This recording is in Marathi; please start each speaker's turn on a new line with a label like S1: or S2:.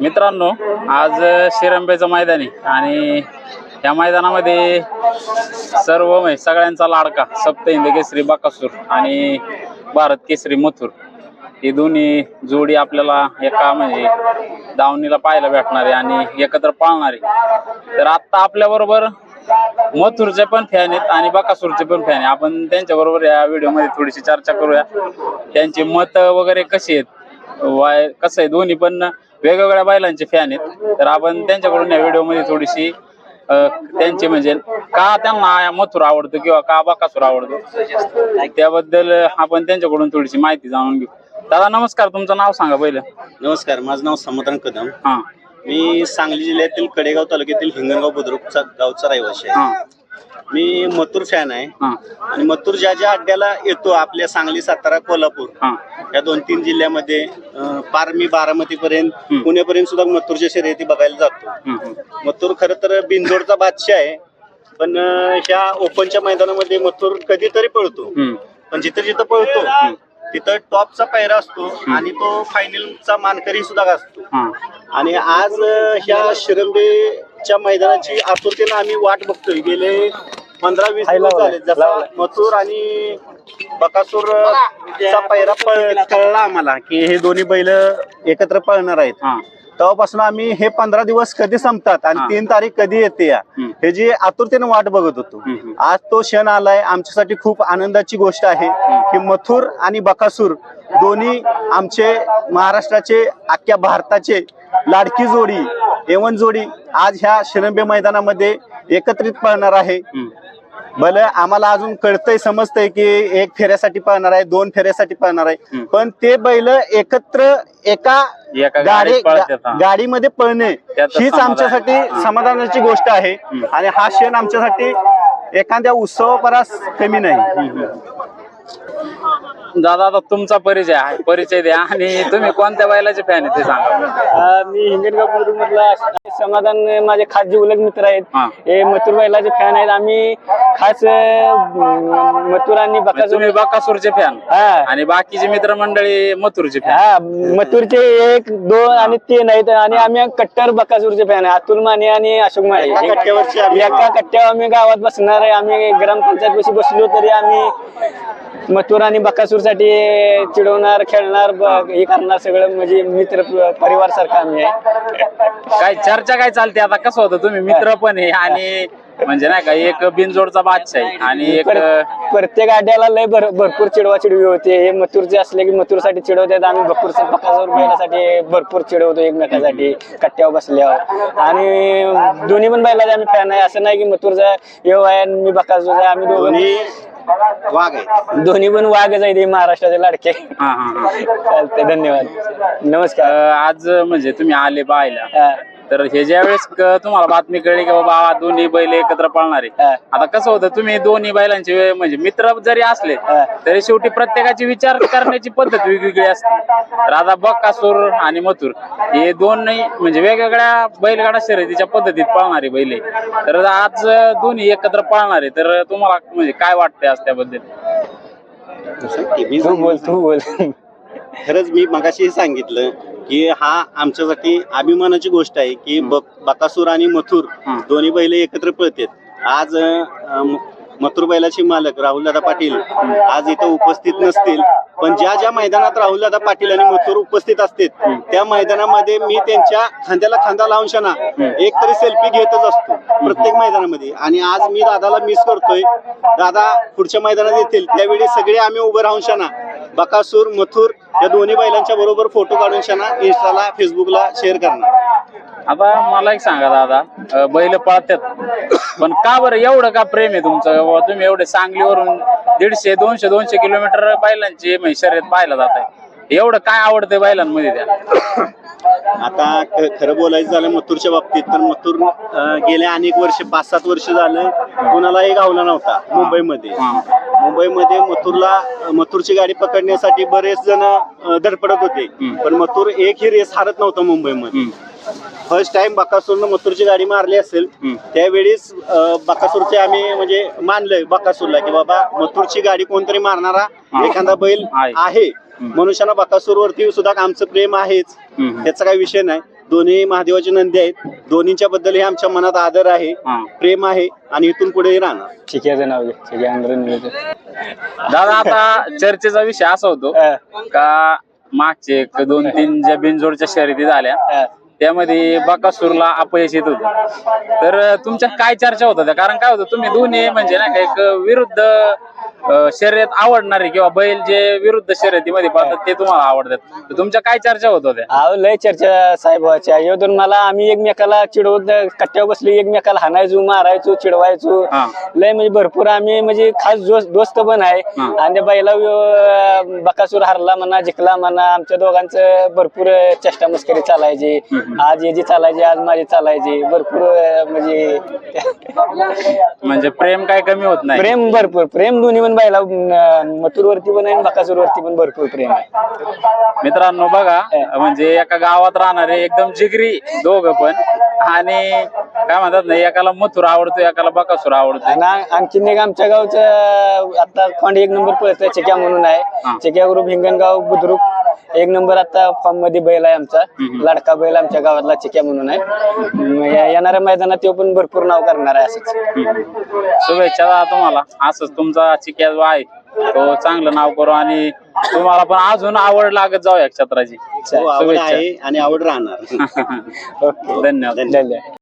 S1: मित्रांनो आज शिरंबेचं मैदान आहे आणि या मैदानामध्ये सर्व म्हणजे सगळ्यांचा लाडका सप्त हिंद केसरी बाकासूर आणि भारत केसरी मथुर ही दोन्ही जोडी आपल्याला एका म्हणजे दावणीला पाहायला भेटणार आहे आणि एकत्र पाळणार आहे. तर आत्ता आपल्याबरोबर मथुरचे पण फॅन आहेत आणि बकासूरचे पण फॅन आहे आपण त्यांच्याबरोबर या व्हिडिओमध्ये थोडीशी चर्चा करूया. त्यांची मत वगैरे कशी आहेत? वाय कसं आहे? दोन्ही पण वेगवेगळ्या बैलांचे फॅन आहेत. तर आपण त्यांच्याकडून या व्हिडिओमध्ये थोडीशी त्यांचे म्हणजे का त्यांना मथुर आवडतो किंवा का बकासूर आवडतो त्याबद्दल आपण त्यांच्याकडून थोडीशी माहिती जाणून घेऊ. दादा नमस्कार. तुमचं नाव सांगा पहिलं.
S2: नमस्कार. माझं नाव समाधान कदम.
S1: हा.
S2: मी सांगली जिल्ह्यातील कडेगाव तालुक्यातील हिंगणगाव बुद्रुकचा गावचा रहिवासी आहे.
S1: हा.
S2: मी मथुर फॅन आहे.
S1: हा.
S2: आणि मथुर ज्या ज्या अड्ड्याला येतो आपल्या सांगली सातारा कोल्हापूर
S1: हा.
S2: या दोन तीन जिल्ह्यामध्ये अं, पार मी बारामती पर्यंत
S1: हम्म.
S2: पुण्यापर्यंत सुद्धा मथुरच्या शर्यती बघायला जातो.
S1: हम्म, हम्म.
S2: मथुर खरं तर बिनजोडचा बादशाह आहे पण अं, ह्या ओपनच्या मैदानामध्ये मथुर कधीतरी पळतो.
S1: हम्म.
S2: पण जिथं जिथं पळतो तिथं टॉपचा पायरा असतो आणि तो फायनलचा मानकरी सुद्धा असतो
S1: हा.
S2: आणि आज अ, ह्या शिरंबेच्या मैदानाची आतुरतेनं आम्ही वाट बघतोय. गेले पंधरा वीस दिवस झाले जसा मथुर आणि बकासूर चा पळ- कळला आम्हाला की हे दोन्ही बैल एकत्र पळणार आहेत. तेव्हापासून आम्ही हे पंधरा दिवस कधी संपतात आणि. तीन तारीख कधी येते या. हे जी आतुरतेनं वाट बघत होतो. आज तो क्षण आलाय. आमच्यासाठी खूप आनंदाची गोष्ट आहे की मथुर आणि बकासूर दोन्ही आमचे महाराष्ट्राचे अख्ख्या भारताचे लाडकी जोडी एवन जोडी आज ह्या शिरंबे मैदानामध्ये एकत्रित पळणार आहे. भले आम्हाला अजून कळतंय समजतंय की एक फेऱ्यासाठी पळणार आहे दोन फेऱ्यासाठी पळणार आहे. पण ते बैल एकत्र एका गाडी गाडीमध्ये पळणे हीच. आमच्यासाठी. समाधानाची गोष्ट आहे. आणि हा क्षण आमच्यासाठी एखाद्या उत्सवापरास कमी नाही
S1: दादा आता तुमचा परिचय आहे. परिचय द्या. आणि तुम्ही कोणत्या बैलाचे फॅन आहे ते सांगा.
S3: अ, मी हिंगणगाव मधला समाधान माझे खास जीवलग मित्र आहेत.
S1: हा.
S3: मथुर बैलाचे फॅन आहेत. आम्ही खास अ, म, मथुर आणि
S1: म्हणजे
S3: बकासूर
S1: तुम्ही बकासूरचे फॅन
S3: हा.
S1: आणि बाकीचे मित्रमंडळी मथुरचे फॅन
S3: हा मथुरचे एक दोन आणि तीन आहेत. आणि आम्ही कट्टर बकासूरचे फॅन आहे. अतुल माने आणि अशोक माने.
S2: एका कट्ट्यावरचे आम्ही-
S3: एका कट्ट्यावर आम्ही गावात बसणार आहे. आम्ही ग्रामपंचायत पाशी बसलो तरी आम्ही मथुर आणि बकासूरसाठी चिडवणार खेळणार ब- हे करणार सगळं म्हणजे मित्र परिवार सारखं आम्ही आहे.
S1: काय चर्चा काय चालते आता? कसं होतं? तुम्ही मित्र पण आहे आणि म्हणजे नाही का एक बिनजोडचा बादशाह आहे आणि एक
S3: पर- प्रत्येक आड्याला लय भर भरपूर चिडवा चिडवी होते. हे मथुरचे असले की मथुरसाठी चिडवतात आम्ही भरपूर बकासूर बैलासाठी भरपूर चिडवतो एकमेकासाठी कट्ट्यावर बसल्यावर. आणि दोन्ही पण बैलाचे आम्ही फॅन आहे. असं नाही की मथुरचा येऊ आहे आणि मी बकासूरचा आहे आम्ही दोघं.
S2: दोन्ही वाघ आहेत
S3: दोन्ही पण वाघच आहेत हे महाराष्ट्राचे लाडके.
S1: हा हा हा.
S3: चालतंय धन्यवाद. नमस्कार.
S1: आज म्हणजे तुम्ही आले पाहायला.
S3: हा,
S1: तर हे ज्या वेळेस क- तुम्हाला बातमी कळली की बाबा दोन्ही बैल एकत्र पळणार आहे
S3: हा.
S1: आता कसं होतं तुम्ही दोन्ही बैलांचे वे- म्हणजे मित्र जरी असले
S3: हा.
S1: तरी शेवटी प्रत्येकाची विचार करण्याची पद्धत वेगवेगळी असते तर आता बक्कासूर आणि मथुर हे दोन म्हणजे वेगवेगळ्या बैलगाडा शर्यतीच्या पद्धतीत पळणारे बैल आहे. तर आज दोन्ही एकत्र पळणार आहे तर तुम्हाला म्हणजे काय वाटतंय आज त्याबद्दल
S2: मी
S3: तू बोल तू बोल
S2: खरंच मी मगाशी सांगितलं की हा आमच्यासाठी अभिमानाची गोष्ट आहे की बक- बकासूर आणि मथुर. दोन्ही बैल एकत्र पळतात. आज मथुर बैलाचे मालक राहुलदादा पाटील आज इथं उपस्थित नसतील. पण ज्या ज्या मैदानात राहुलदादा पाटील आणि मथुर उपस्थित असतात त्या मैदानामध्ये मी त्यांच्या खांद्याला खांदा लावून शना एक तरी सेल्फी घेतच असतो प्रत्येक मैदानामध्ये. आणि आज मी दादाला मिस करतोय. दादा पुढच्या मैदानात येतील त्यावेळी सगळे आम्ही उभं राहून शना बकासूर मथुर या दोन्ही बैलांच्या बरोबर फोटो काढून शाना इंस्टाला फेसबुकला शेअर करणार.
S1: आता मला एक सांगा दादा. बैल पळतात पण का बरं एवढं का प्रेम आहे तुमचं? बाबा तुम्ही एवढे सांगलीवरून दीडशे दोनशे दोनशे किलोमीटर बैलांची म्हणजे शर्यत पाहायला जात आहे एवढं काय आवडतंय बैलांमध्ये त्या
S2: आता ख- खरं बोलायचं झालं मथुरच्या बाबतीत तर मथुर अं, गेल्या अनेक वर्ष पाच सात वर्ष झालं कोणालाही गावला नव्हता मुंबईमध्ये
S1: हा.
S2: मुंबईमध्ये मथुरला मथुरची गाडी पकडण्यासाठी बरेच जण अं, धडपडत होते
S1: हम्म.
S2: पण मथुर एकही रेस हारत नव्हता मुंबईमध्ये
S1: हम्म.
S2: फर्स्ट टाइम बकासूरनं मथुरची गाडी मारली असेल
S1: हम्म.
S2: त्यावेळीच अं, बकासूरचे आम्ही म्हणजे मानलंय बकासूरला की बाबा मथुरची गाडी कोणतरी मारणारा
S1: हा.
S2: एखादा बैल
S1: आहे.
S2: आहे मनुष्याला बकासूर वरती सुद्धा आमचं प्रेम आहेच. त्याचा काही विषय नाही. दोन्ही महादेवाचे नंदी आहेत. दोन्हीच्या बद्दल हे आमच्या मनात आदर आहे. प्रेम आहे आणि इथून पुढे राहणार.
S3: नाव घे
S1: दादा आता चर्चेचा विषय असा होतो का मागचे एक दोन तीन ज्या बिनजोडच्या शर्यती झाल्या त्यामध्ये बकासूरला अपयश येत होतं. तर तुमच्या काय चर्चा होत होत्या? कारण काय होतं तुम्ही दोन्ही म्हणजे ना एक विरुद्ध अं, शर्यत आवडणारे किंवा बैल जे विरुद्ध शर्यतीमध्ये पाहतात ते तुम्हाला आवडतात. तर तुमच्या काय चर्चा होत होत्या?
S3: अहो लय चर्चा साहेबाच्या योधून मला आम्ही एकमेकाला चिडवत कट्ट्यावर बसली एकमेकाला हाणायचो मारायचो चिडवायचो.
S1: हा.
S3: लय म्हणजे भरपूर आम्ही म्हणजे खास दोस्त दोस्त पण आहे.
S1: हा.
S3: आणि त्या बैला अं, बकासूर हरला म्हणा जिंकला म्हणा आमच्या दोघांचं भरपूर अं, चेष्टा मस्करी चालायची. आज याची चालायची आज माझी चालायची. भरपूर अं, म्हणजे
S1: म्हणजे प्रेम काय कमी होत नाही?
S3: प्रेम भरपूर. प्रेम दोन्ही पण बैला मथुर वरती पण आहे आणि बकासूर वरती पण भरपूर प्रेम आहे.
S1: मित्रांनो बघा म्हणजे एका गावात राहणारे एकदम जिगरी दोघ पण. आणि काय म्हणतात ना एकाला मथुर आवडतो एकाला बकासूर आवडतो.
S3: आणि आ- आणखीन एक आमच्या गावचं आता खोंड एक नंबर पळतोय चिक्या म्हणून. आहे. चिक्या ग्रुप हिंगणगाव बुद्रुक. एक नंबर आता फॉर्ममध्ये बैल आहे आमचा. लाडका बैल आमच्या गावातला चिक्या म्हणून आहे. या- येणाऱ्या मैदानात तो पण भरपूर नाव करणार आहे असंच.
S1: शुभेच्छा दादा तुम्हाला. असंच तुमचा चिक्या जो आहे तो चांगलं नाव करू आणि तुम्हाला पण अजून आवड लागत जाऊ या क्षेत्राची.
S2: हो, आवड
S1: शुभेच्छा.
S2: आहे आणि आवड राहणार.
S1: धन्यवाद.
S3: धन्यवाद.